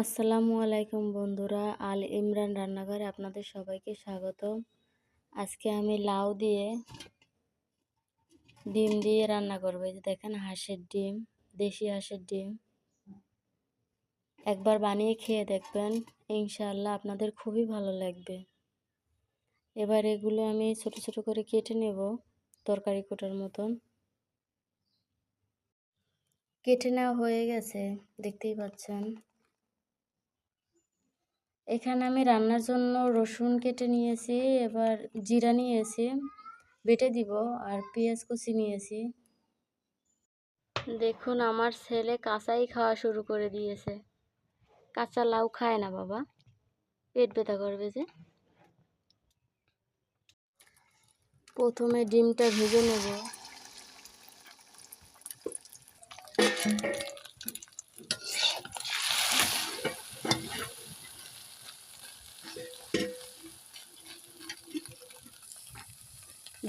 আসসালামু আলাইকুম বন্ধুরা, আল ইমরান রান্নাঘরে আপনাদের সবাইকে স্বাগত আজকে আমি লাউ দিয়ে ডিম দিয়ে রান্না করব। এই যে দেখেন হাঁসের ডিম, দেশি হাঁসের ডিম। একবার বানিয়ে খেয়ে দেখবেন, ইনশাআল্লাহ আপনাদের খুবই ভালো লাগবে। এবার এগুলো আমি ছোট ছোট করে কেটে নেব, তরকারি কোটার মতন। কেটে নেওয়া হয়ে গেছে, দেখতেই পাচ্ছেন। এখানে আমি রান্নার জন্য রসুন কেটে নিয়েছি, এবার জিরা নিয়েছি, বেটে দিব আর পেঁয়াজ কুচি নিয়েছি। দেখুন, আমার ছেলে কাঁচাই খাওয়া শুরু করে দিয়েছে। কাঁচা লাউ খায় না বাবা। পেট ব্যথা করবে যে। প্রথমে ডিমটা ভেজে নেব।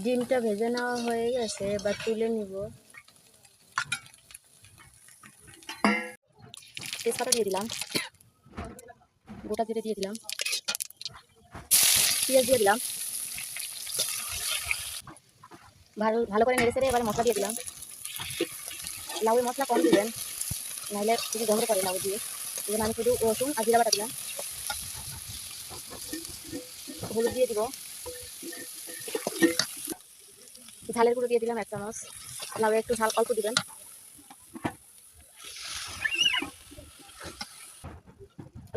ডিমটা ভেজে নেওয়া হয়ে গেছে, এবার তুলে নিব। তেজপাতা দিয়ে দিলাম। গোটা জিরে দিয়ে দিলাম। পেঁয়াজ দিয়ে দিলাম। ভালো ভালো করে নেড়ে চেড়ে এবার মশলা দিয়ে দিলাম। লাউয়ের মশলা কম দিবেন, নাহলে কিছু গন্ধ করে লাউ দিয়ে। জন্য আমি শুধু রসুন আর জিরা বাটা দিলাম। হলুদ দিয়ে দিব। ঝালের গুঁড়ো দিয়ে দিলাম এক চামচ লাউ একটু ঝাল অল্প দিবেন।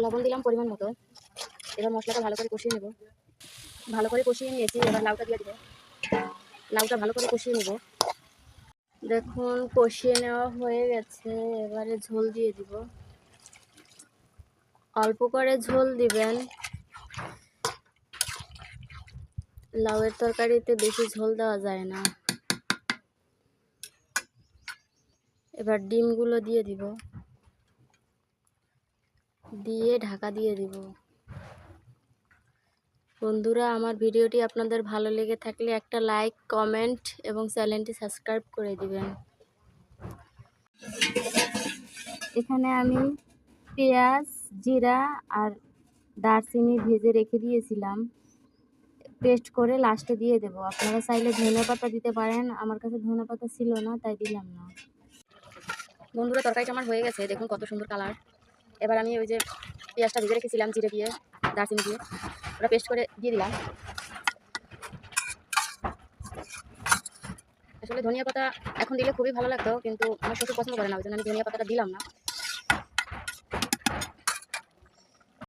লবণ দিলাম পরিমাণ মতো। এবার মশলাটা ভালো করে কষিয়ে নেব। ভালো করে কষিয়ে নিয়েছি, এবার লাউটা দিয়ে দেবো। লাউটা ভালো করে কষিয়ে নেব। দেখুন, কষিয়ে নেওয়া হয়ে গেছে। এবারে ঝোল দিয়ে দিব। অল্প করে ঝোল দিবেন। লাউয়ের তরকারিতে বেশি ঝোল দেওয়া যায় না। এবার ডিমগুলো দিয়ে দিব। দিয়ে ঢাকা দিয়ে দিব। বন্ধুরা, আমার ভিডিওটি আপনাদের ভালো লেগে থাকলে একটা লাইক, কমেন্ট এবং চ্যানেলটি সাবস্ক্রাইব করে দিবেন। এখানে আমি পেঁয়াজ, জিরা আর দারচিনি ভেজে রেখে দিয়েছিলাম। পেস্ট করে লাস্টে দিয়ে দেবো। আপনারা চাইলে ধনে পাতা দিতে পারেন, আমার কাছে ধনে পাতা ছিল না, তাই দিলাম না। বন্ধুরা, তরকারিটা আমার হয়ে গেছে, দেখুন কত সুন্দর কালার এবার আমি ওই যে পেঁয়াজটা ভেজে রেখেছিলাম, জিরে দিয়ে, দারচিনি দিয়ে, ওটা পেস্ট করে দিয়ে দিলাম। আসলে ধনিয়া পাতা এখন দিলে খুবই ভালো লাগতো, কিন্তু আমার শ্বশুর পছন্দ করে না, ওই জন্য আমি ধনিয়া পাতাটা দিলাম না।